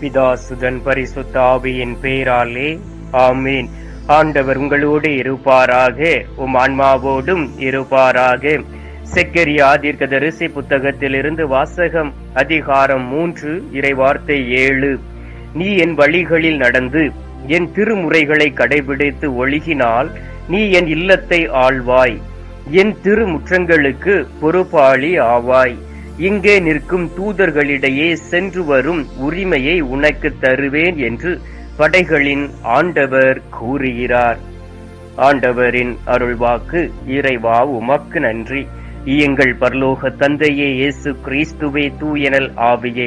பிதாசுதன் பரிசுத்த ஆவியின் பேராலே ஆமீன். ஆண்டவர் உங்களோடு இருப்பாராக உம் ஆன்மாவோடும் இருப்பாராக. செக்கரியா தீர்க்கதரிசி புத்தகத்திலிருந்து வாசகம் அதிகாரம் மூன்று இறைவார்த்தை ஏழு. நீ என் வழிகளில் நடந்து என் திருமுறைகளை கடைபிடித்து ஒழுகினால் நீ என் இல்லத்தை ஆள்வாய். என் திருமுற்றங்களுக்கு பொறுப்பாளி ஆவாய். இங்கே நிற்கும் தூதர்களிடையே சென்று வரும் உரிமையை உனக்கு தருவேன் என்று படைகளின் ஆண்டவர் கூறுகிறார். ஆண்டவரின் அருள்வாக்கு இறைவா உமக்கு நன்றி. எங்கள் பரலோக தந்தையே இயேசு கிறிஸ்துவே தூயனல் ஆவியே.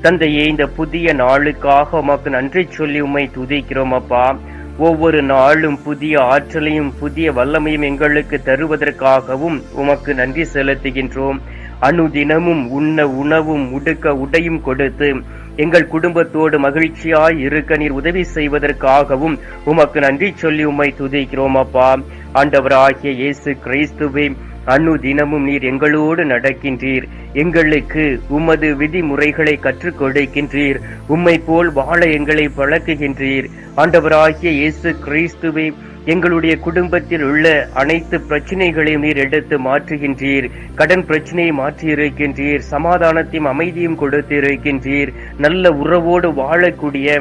தந்தையே இந்த புதிய நாளுக்காக உமக்கு நன்றி சொல்லி உம்மை துதிக்கிறோம் அப்பா. ஒவ்வொரு நாளும் புதிய ஆற்றலையும் புதிய வல்லமையும் எங்களுக்கு தருவதற்காகவும் உமக்கு நன்றி செலுத்துகின்றோம். அனுதினமும் உண்ண உணவும் உடுக்க உடையும் கொடுத்து எங்கள் குடும்பத்தோடு மகிழ்ச்சியாய் இருக்க நீர் உதவி செய்வதற்காகவும் உமக்கு நன்றி சொல்லி உம்மை துதிக்கிறோம் அப்பா. ஆண்டவராகிய இயேசு கிறிஸ்துவே அணு தினமும் நீர் எங்களோடு நடக்கின்றீர். எங்களுக்கு உமது விதிமுறைகளை கற்றுக் கொடுக்கின்றீர். உம்மை போல் வாழ எங்களை பழக்குகின்றீர். ஆண்டவராகிய இயேசு கிறிஸ்துவே எங்களுடைய குடும்பத்தில் உள்ள அனைத்து பிரச்சனைகளையும் நீர் எடுத்து மாற்றுகின்றீர். கடன் பிரச்சனையை மாற்றி இருக்கின்றீர் சமாதானத்தையும் அமைதியும் கொடுத்து இருக்கின்றீர் நல்ல உறவோடு வாழக்கூடிய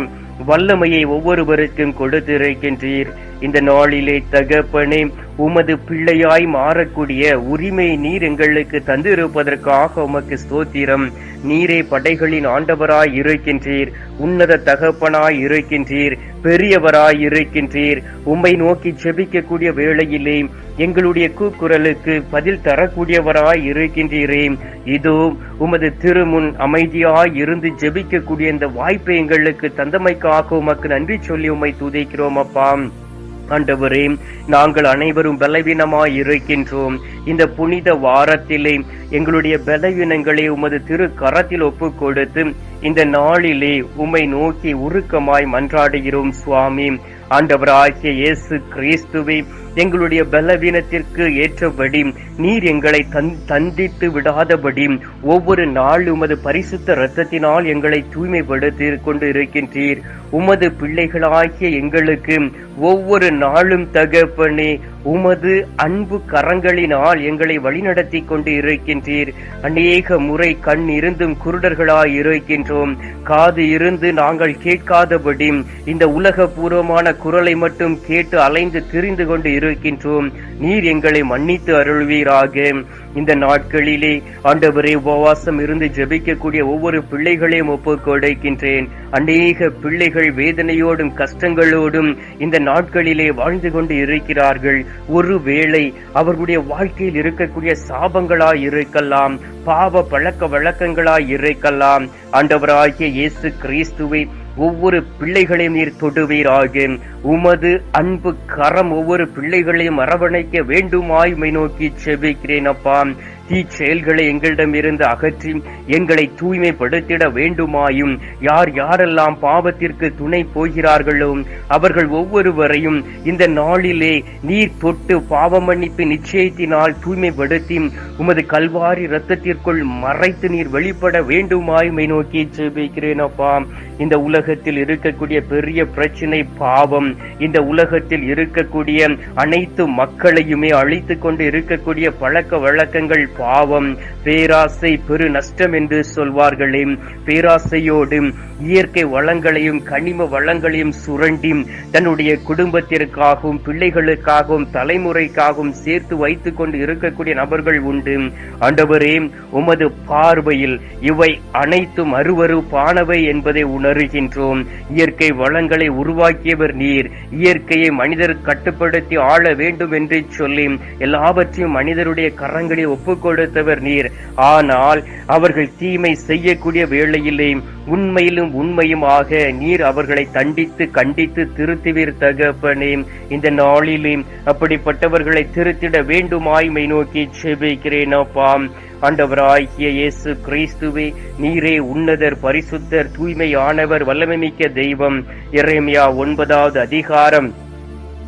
வல்லமையை ஒவ்வொருவருக்கும் கொடுத்திருக்கின்றீர். இந்த நாளிலே தகப்பனே உமது பிள்ளையாய் மாறக்கூடிய உரிமை நீர் எங்களுக்கு தந்திருப்பதற்காக உமக்கு ஸ்தோத்திரம். நீரே படைகளின் ஆண்டவராய் இருக்கின்றீர் உன்னத தகப்பனாய் இருக்கின்றீர் பெரியவராய் இருக்கின்றீர். உம்மை நோக்கி செபிக்கக்கூடிய வேளையிலே எங்களுடைய கூக்குரலுக்கு பதில் தரக்கூடியவராய் இருக்கின்றீரே. இதோ உமது திருமுன் அமைதியாய் இருந்து ஜெபிக்கக்கூடிய இந்த வாய்ப்பை எங்களுக்கு தந்தமைக்காக உமக்கு நன்றி சொல்லி உம்மை துதைக்கிறோம் அப்பா. ஆண்டவரே நாங்கள் அனைவரும் பலவீனமாய் இருக்கின்றோம் இந்த புனித வாரத்திலே எங்களுடைய பலவீனங்களை உமது திரு கரத்தில் ஒப்பு கொடுத்து இந்த நாளிலே உம்மை நோக்கி உருக்கமாய் மன்றாடுகிறோம் சுவாமி. ஆண்டவராகிய இயேசு கிறிஸ்துவை எங்களுடைய பலவீனத்திற்கு ஏற்றபடி நீர் எங்களை தந்தித்து விடாதபடி ஒவ்வொரு நாள் உமது பரிசுத்த இரத்தத்தினால் எங்களை தூய்மைப்படுத்தி கொண்டு இருக்கின்றீர் உமது பிள்ளைகளாகிய எங்களுக்கு ஒவ்வொரு நாளும் தகப்பனே உமது அன்பு கரங்களினால் எங்களை வழிநடத்தி கொண்டு இருக்கின்றீர். அநேக முறை கண் இருந்தும் குருடர்களாய் இருக்கின்றோம். காது இருந்து நாங்கள் கேட்காதபடி இந்த உலக பூர்வமான குரலை மட்டும் கேட்டு அலைந்து திரிந்து கொண்டு இருக்கின்றோம். நீர் எங்களை மன்னித்து அருள்வீராக. இந்த நாட்களிலே ஆண்டவரே உபவாசம் இருந்து ஜெபிக்கக்கூடிய ஒவ்வொரு பிள்ளைகளையும் ஒப்பு கொடுக்கின்றேன். அநேக பிள்ளைகள் வேதனையோடும் கஷ்டங்களோடும் இந்த நாட்களிலே வாழ்ந்து கொண்டு இருக்கிறார்கள். ஒருவேளை அவர்களுடைய வாழ்க்கையில் இருக்கக்கூடிய சாபங்களாய் இருக்கலாம் பாவ பழக்க வழக்கங்களாய் இருக்கலாம். ஆண்டவராகிய இயேசு கிறிஸ்துவை ஒவ்வொரு பிள்ளைகளையும் நீர் தொடுவீராக. உமது அன்பு கரம் ஒவ்வொரு பிள்ளைகளையும் அரவணைக்க வேண்டுமாய் மை நோக்கி செபிக்கிறேன் அப்பா. தீ செயல்களை எங்களிடமிருந்து அகற்றி எங்களை தூய்மைப்படுத்திட வேண்டுமாயும். யார் யாரெல்லாம் பாவத்திற்கு துணை போகிறார்களோ அவர்கள் ஒவ்வொருவரையும் இந்த நாளிலே நீர் தொட்டு பாவ மன்னிப்பு நிச்சயத்தினால் தூய்மைப்படுத்தி உமது கல்வாரி இரத்தத்திற்குள் மறைத்து நீர் வெளிப்பட வேண்டுமாய் மை நோக்கி ஜெபிக்கிறேன் அப்பா. இந்த உலகத்தில் இருக்கக்கூடிய பெரிய பிரச்சனை பாவம். இந்த உலகத்தில் இருக்கக்கூடிய அனைத்து மக்களையுமே அழித்து கொண்டு இருக்கக்கூடிய பழக்க வழக்கங்கள் பாவம். பேராசை பெரு நஷ்டம் என்று சொல்வார்களே. பேராசையோடு இயற்கை வளங்களையும் கனிம வளங்களையும் சுரண்டி தன்னுடைய குடும்பத்திற்காகவும் பிள்ளைகளுக்காகவும் தலைமுறைக்காகவும் சேர்த்து வைத்துக் கொண்டு இருக்கக்கூடிய நபர்கள் உண்டு. ஆண்டவரே உமது பார்வையில் இவை அனைத்தும் அருவருப்பானவை என்பதை உணர்கின்றோம். இயற்கை வளங்களை உருவாக்கியவர் நீர். இயற்கையை மனிதர் கட்டுப்படுத்தி ஆள வேண்டும் என்று சொல்லி எல்லாவற்றையும் மனிதருடைய கரங்களில் ஒப்புக் கொடுத்தவர் நீர். ஆனால் அவர்கள் தீமை செய்யக்கூடிய வேளையிலே உண்மையிலும் உண்மையுமாக நீர் அவர்களை தண்டித்து கண்டித்து திருத்துவீர் தகப்பனே. இந்த நாளிலே அப்படிப்பட்டவர்களை திருத்திட வேண்டுமாய்மை நோக்கி செபிக்கிறேன் அப்பாம் ஆண்டவராகிய இயேசு கிறிஸ்துவே நீரே உன்னதர் பரிசுத்தர் தூய்மையானவர் வல்லமைமிக்க தெய்வம். இறைமையா ஒன்பதாவது அதிகாரம்.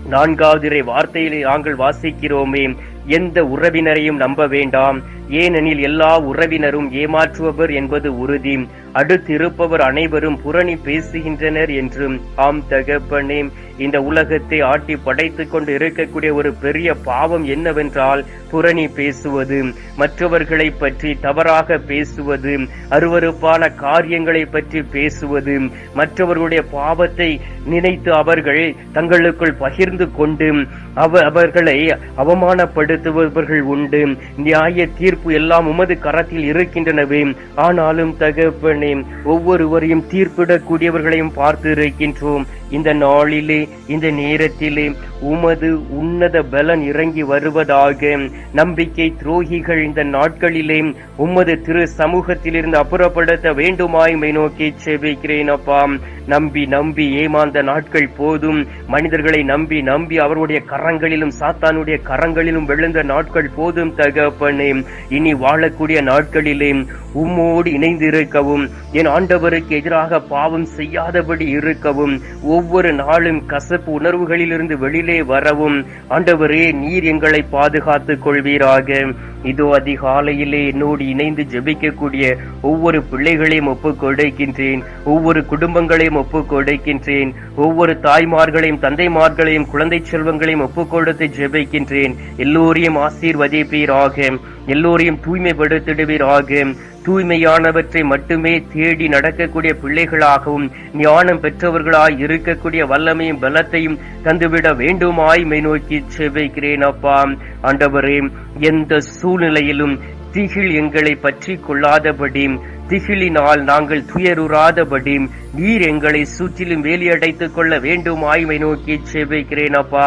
நான்காவது வார்த்தையிலே நாங்கள் வாசிக்கிறோமே. எந்த உறவினரையும் நம்ப வேண்டாம். ஏனெனில் எல்லா உறவினரும் ஏமாற்றுபவர் என்பது உறுதி. அடுத்திருப்பவர் அனைவரும் புரணி பேசுகின்றனர் என்றும் ஆம் தகப்பனே இந்த உலகத்தை ஆட்டி படைத்துக் கொண்டு இருக்கக்கூடிய ஒரு பெரிய பாவம் என்னவென்றால் புரணி பேசுவது. மற்றவர்களை பற்றி தவறாக பேசுவது அருவருப்பான காரியங்களை பற்றி பேசுவது. மற்றவர்களுடைய பாவத்தை நினைத்து அவர்கள் தங்களுக்குள் பகிர்ந்து கொண்டு அவ அவர்களை அவமானப்படுத்துபவர்கள் உண்டு. நியாய தீர்ப்பு எல்லாம் உமது கரத்தில் இருக்கின்றனவே. ஆனாலும் தகப்பனே ஒவ்வொருவரையும் தீர்ப்பிடக்கூடியவர்களையும் பார்த்து இருக்கின்றோம். இந்த நாளிலே இந்த நேரத்திலே உமது உன்னத பலன் இறங்கி வருவதாக நம்பிக்கை துரோகிகள் இந்த நாட்களிலே உமது திரு சமூகத்திலிருந்து அப்புறப்படுத்த வேண்டுமாய்மை நோக்கி செபிக்கிறேன் அப்பா. நம்பி நம்பி ஏமாந்த நாட்கள் போதும். மனிதர்களை நம்பி நம்பி அவருடைய கரங்களிலும் சாத்தானுடைய கரங்களிலும் விழுந்த நாட்கள் போதும் தகப்பனே. இனி வாழக்கூடிய நாட்களிலே உம்மோடு இணைந்திருக்கவும் என் ஆண்டவருக்கு எதிராக பாவம் செய்யாதபடி இருக்கவும் ஒவ்வொரு நாளும் கசப்பு உணர்வுகளிலிருந்து வெளியிலே வரவும் ஆண்டவரே நீர் எங்களை பாதுகாத்துக் கொள்வீராக. இதோ அதிகாலையிலே என்னோடு இணைந்து ஜெபிக்கக்கூடிய ஒவ்வொரு பிள்ளைகளையும் ஒப்புக் கொடுக்கின்றேன் ஒவ்வொரு குடும்பங்களையும் ஒப்புக் கொடுக்கின்றேன் ஒவ்வொரு தாய்மார்களையும் தந்தைமார்களையும் குழந்தை செல்வங்களையும் ஒப்புக் கொடுத்து ஜெபிக்கின்றேன். எல்லோரையும் ஆசீர்வதிப்பீராக. எல்லோரையும் தூய்மைப்படுத்திடுவீராக. தூய்மையானவற்றை மட்டுமே தேடி நடக்கக்கூடிய பிள்ளைகளாகவும் ஞானம் பெற்றவர்களாய் இருக்கக்கூடிய வல்லமையும் பலத்தையும் தந்துவிட வேண்டுமாய் மை நோக்கி செவிக்கிறேன் அப்பா. ஆண்டவரே எந்த சூழ்நிலையிலும் திகில் எங்களை பற்றி கொள்ளாதபடி திகிலினால் நாங்கள் துயருறாதபடி நீர் எங்களை சுற்றிலும் வேலியடைத்துக் கொள்ள வேண்டும் ஆய்மை நோக்கி செவிக்கிறேன் அப்பா.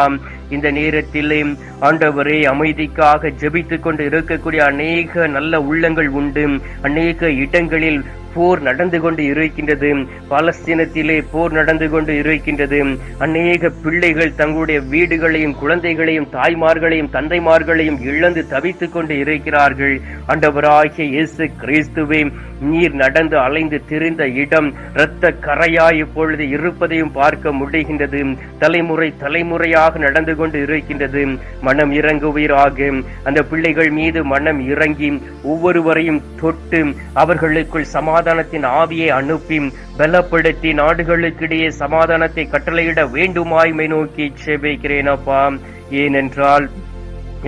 இந்த நேரத்திலே ஆண்டவரே அமைதிக்காக ஜெபித்துக் கொண்டு இருக்கக்கூடிய அநேக நல்ல உள்ளங்கள் உண்டு. அநேக இடங்களில் போர் நடந்து கொண்டு இருக்கின்றது. பாலஸ்தீனத்திலே போர் நடந்து கொண்டு இருக்கின்றது. அநேக பிள்ளைகள் தங்களுடைய வீடுகளையும் குழந்தைகளையும் தாய்மார்களையும் தந்தைமார்களையும் இழந்து தவித்துக் கொண்டு இருக்கிறார்கள். ஆண்டவராகிய இயேசு கிறிஸ்துவே நீர் நடந்து அலைந்து திரிந்த இடம் இரத்த கரையாய் இப்பொழுது இருப்பதையும் பார்க்க முடிகின்றது. தலைமுறை தலைமுறையாக நடந்து கொண்டு இருக்கின்றது. மனம் இறங்குவீராக. அந்த பிள்ளைகள் மீது மனம் இறங்கி ஒவ்வொருவரையும் தொட்டு அவர்களுக்குள் சமாதானத்தின் ஆவியை அனுப்பி பலப்படுத்தி நாடுகளுக்கிடையே சமாதானத்தை கட்டளையிட வேண்டுமாய்மை நோக்கி செபிக்கிறேன் அப்பா. ஏனென்றால்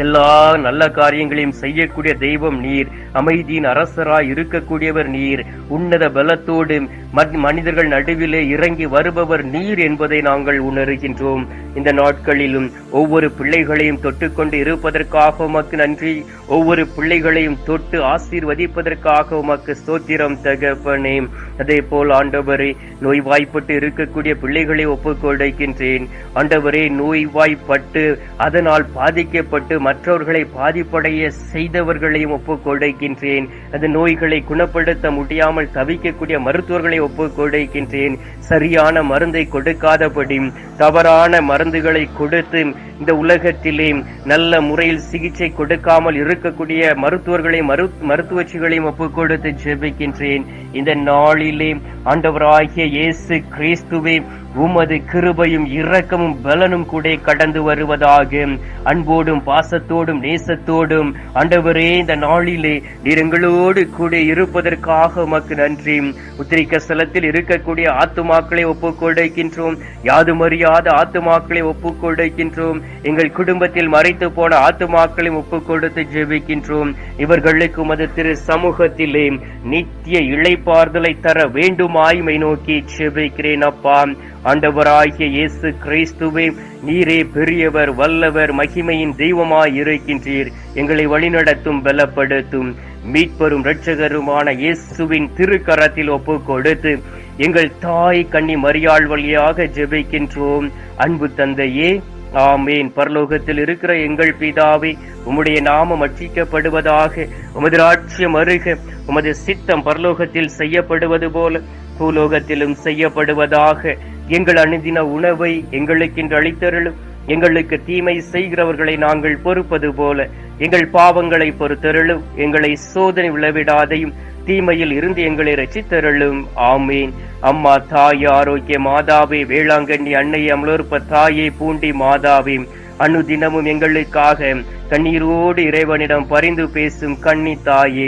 எல்லா நல்ல காரியங்களையும் செய்யக்கூடிய தெய்வம் நீர். அமைதியின் அரசராய் இருக்கக்கூடியவர் நீர். உன்னத பலத்தோடு மனிதர்கள் நடுவிலே இறங்கி வருபவர் நீர் என்பதை நாங்கள் உணர்கின்றோம். இந்த நாட்களிலும் ஒவ்வொரு பிள்ளைகளையும் தொட்டுக்கொண்டு இருப்பதற்காக உமக்கு நன்றி. ஒவ்வொரு பிள்ளைகளையும் தொட்டு ஆசீர்வதிப்பதற்காக உமக்கு ஸ்தோத்திரம் தகப்பனே. அதே போல் ஆண்டவரே நோய்வாய்ப்பட்டு இருக்கக்கூடிய பிள்ளைகளை ஒப்புக்கொடுக்கின்றேன். ஆண்டவரே நோய்வாய்ப்பட்டு அதனால் பாதிக்கப்பட்டு மற்றவர்களை பாதிப்படைய செய்தவர்களையும் ஒப்புக்கொடுக்கின்றேன். அந்த நோய்களை குணப்படுத்த முடியாமல் தவிக்கக்கூடிய மருத்துவர்களை ஒப்புக்கொடுக்கின்றேன். சரியான மருந்தை கொடுக்காதபடி தவறான மருந்துகளை கொடுத்து இந்த உலகத்திலே நல்ல முறையில் சிகிச்சை கொடுக்காமல் இருக்கக்கூடிய மருத்துவர்களை மரு மருத்துவச்சிகளையும் ஒப்புக் கொடுத்து ஜெபிக்கின்றேன். இந்த நாளிலே ஆண்டவராகிய இயேசு கிறிஸ்துவே உமது கிருபையும் இரக்கமும் பலனும் கூட கடந்து வருவதாக. அன்போடும் பாசத்தோடும் நேசத்தோடும் ஆண்டவரே இந்த நாளிலே நீரங்களோடு கூட இருப்பதற்காக உமக்கு நன்றி. உத்திரிக்க ஸ்தலத்தில் இருக்கக்கூடிய ஆத்துமாக்களை ஒப்புக்கொடுக்கின்றோம். கொடுக்கின்றோம் யாதுமறியாத ஆத்துமாக்களை ஒப்புக்கொடுக்கின்றோம். எங்கள் குடும்பத்தில் மறைத்து போன ஆத்துமாக்களை ஒப்புக்கொடுத்து ஜெபிக்கின்றோம். இவர்களுக்கு உமது திரு சமூகத்திலே நித்திய இழைப்பார்தலை தர வேண்டுமாய்மை நோக்கி ஜெபிக்கிறேன் அப்பா. ஆண்டவராகிய இயேசு கிறிஸ்துவே நீரே பெரியவர் வல்லவர் மகிமையின் தெய்வமாய் இருக்கின்றீர். எங்களை வழிநடத்தும் பலப்படுத்தும் மீட்பரும் இரட்சகருமான இயேசுவின் திருக்கரத்தில் ஒப்பு கொடுத்து எங்கள் தாய் கண்ணி மரியாள் வழியாக ஜெபிக்கின்றோம். அன்பு தந்தையே ஆமேன். பரலோகத்தில் இருக்கிற எங்கள் பிதாவே உம்முடைய நாமம் அச்சிக்கப்படுவதாக உமது ராட்சியம் அருக உமது சித்தம் பரலோகத்தில் செய்யப்படுவது போல பூலோகத்திலும் செய்யப்படுவதாக எங்கள் அனுதின உணவை எங்களுக்கென்று அளித்தருளும். எங்களுக்கு தீமை செய்கிறவர்களை நாங்கள் பொறுப்பது போல எங்கள் பாவங்களை பொறுத்தருளும். எங்களை சோதனை விளைவிடாதையும் தீமையில் இருந்து எங்களை ரசித்தருளும் ஆமேன். அம்மா தாய் ஆரோக்கிய மாதாவே வேளாங்கண்ணி அன்னை அமலோற்ப தாயே பூண்டி மாதாவே அனுதினமும் எங்களுக்காக கண்ணீரோடு இறைவனிடம் பரிந்து பேசும் கண்ணி தாயே